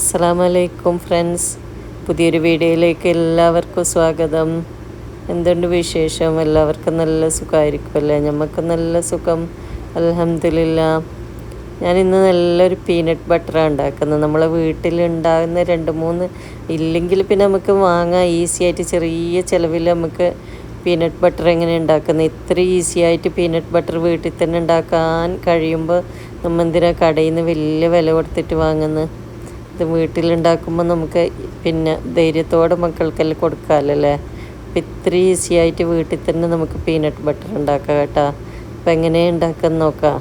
അസ്സലാമലൈക്കും ഫ്രണ്ട്സ്. പുതിയൊരു വീഡിയോയിലേക്ക് എല്ലാവർക്കും സ്വാഗതം. എന്തുണ്ട് വിശേഷം? എല്ലാവർക്കും നല്ല സുഖമായിരിക്കുമല്ലേ? നമുക്ക് നല്ല സുഖം. അലഹമില്ല ഞാനിന്ന് നല്ലൊരു പീനട്ട് ബട്ടറാണ് ഉണ്ടാക്കുന്നത്. നമ്മളെ വീട്ടിലുണ്ടാകുന്ന രണ്ട് മൂന്ന് ഇല്ലെങ്കിൽ പിന്നെ നമുക്ക് വാങ്ങാം ഈസി ആയിട്ട് ചെറിയ ചിലവിൽ നമുക്ക് പീനട്ട് ബട്ടർ എങ്ങനെ ഉണ്ടാക്കുന്നത്? ഇത്ര ഈസി ആയിട്ട് പീനട്ട് ബട്ടർ വീട്ടിൽ തന്നെ ഉണ്ടാക്കാൻ കഴിയുമ്പോൾ നമ്മൾ എന്തിനാ കടയിൽ നിന്ന് വലിയ വില കൊടുത്തിട്ട് വാങ്ങുന്നത്? ഇത് വീട്ടിലുണ്ടാക്കുമ്പോൾ നമുക്ക് പിന്നെ ധൈര്യത്തോടെ മക്കൾക്കെല്ലാം കൊടുക്കാമല്ലേ അപ്പം ഇത്ര ഈസി ആയിട്ട് വീട്ടിൽ തന്നെ നമുക്ക് പീനട്ട് ബട്ടർ ഉണ്ടാക്കാം കേട്ടോ. അപ്പം എങ്ങനെ ഉണ്ടാക്കാൻ നോക്കാം.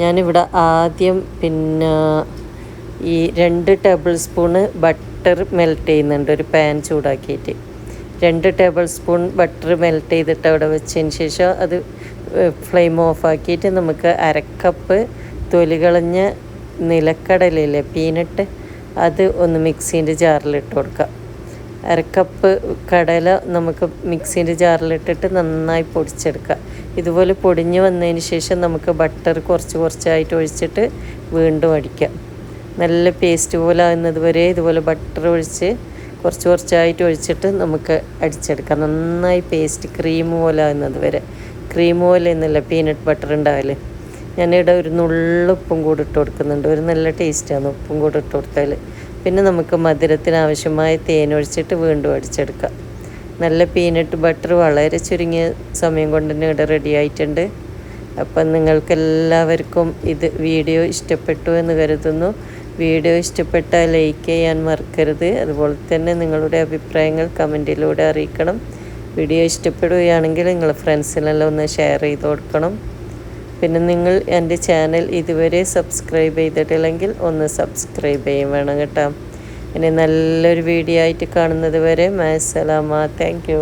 ഞാനിവിടെ ആദ്യം പിന്നെ ഈ രണ്ട് ടേബിൾ സ്പൂണ് ബട്ടർ മെൽറ്റ് ചെയ്യുന്നുണ്ട്. ഒരു പാൻ ചൂടാക്കിയിട്ട്. രണ്ട് ടേബിൾ സ്പൂൺ ബട്ടർ മെൽറ്റ് ചെയ്തിട്ട് അവിടെ വെച്ചതിന് ശേഷം അത് ഫ്ലെയിം ഓഫാക്കിയിട്ട് നമുക്ക് അരക്കപ്പ് തൊലി കളഞ്ഞ നിലക്കടലയില്ലേ പീനട്ട് അത് ഒന്ന് മിക്സീന്റെ ജാറിലിട്ട് കൊടുക്കുക. അരക്കപ്പ് കടല നമുക്ക് മിക്സീന്റെ ജാറിലിട്ടിട്ട് നന്നായി പൊടിച്ചെടുക്കുക. ഇതുപോലെ പൊടിഞ്ഞ് വന്നതിന് ശേഷം നമുക്ക് ബട്ടർ കുറച്ച് കുറച്ചായിട്ട് ഒഴിച്ചിട്ട് വീണ്ടും അടിക്കാം നല്ല പേസ്റ്റ് പോലെ ആകുന്നത് വരെ ഇതുപോലെ ബട്ടർ ഒഴിച്ച് കുറച്ച് കുറച്ചായിട്ട് ഒഴിച്ചിട്ട് നമുക്ക് അടിച്ചെടുക്കാം. നന്നായി പേസ്റ്റ് ക്രീം പോലെ ആകുന്നത് വരെ. ക്രീം പോലെ എന്നല്ല പീനട്ട് ബട്ടർ ഉണ്ടാവില്ലേ ഞാനിവിടെ ഒരു നുള്ളുപ്പും കൂടി ഇട്ട് കൊടുക്കുന്നുണ്ട്. ഒരു നല്ല ടേസ്റ്റാണ് ഉപ്പും കൂടി ഇട്ട് കൊടുത്താൽ പിന്നെ നമുക്ക് മധുരത്തിന് ആവശ്യമായ തേനൊഴിച്ചിട്ട് വീണ്ടും അടിച്ചെടുക്കാം. നല്ല പീനട്ട് ബട്ടർ വളരെ ചുരുങ്ങിയ സമയം കൊണ്ട് തന്നെ ഇവിടെ റെഡി ആയിട്ടുണ്ട്. അപ്പം നിങ്ങൾക്കെല്ലാവർക്കും ഇത് വീഡിയോ ഇഷ്ടപ്പെട്ടു എന്ന് കരുതുന്നു. വീഡിയോ ഇഷ്ടപ്പെട്ടാൽ ലൈക്ക് ചെയ്യാൻ മറക്കരുത്. അതുപോലെ തന്നെ നിങ്ങളുടെ അഭിപ്രായങ്ങൾ കമന്റിലൂടെ അറിയിക്കണം. വീഡിയോ ഇഷ്ടപ്പെടുകയാണെങ്കിൽ നിങ്ങൾ ഫ്രണ്ട്സിനെല്ലാം ഒന്ന് ഷെയർ ചെയ്ത് കൊടുക്കണം. പിന്നെ നിങ്ങൾ എന്റെ ചാനൽ ഇതുവരെ സബ്സ്ക്രൈബ് ചെയ്തിട്ടില്ലെങ്കിൽ ഒന്ന് സബ്സ്ക്രൈബ് ചെയ്യും വേണം കേട്ടോ. ഇനി നല്ലൊരു വീഡിയോ ആയിട്ട് കാണുന്നത് വരെ മാസലാമ താങ്ക്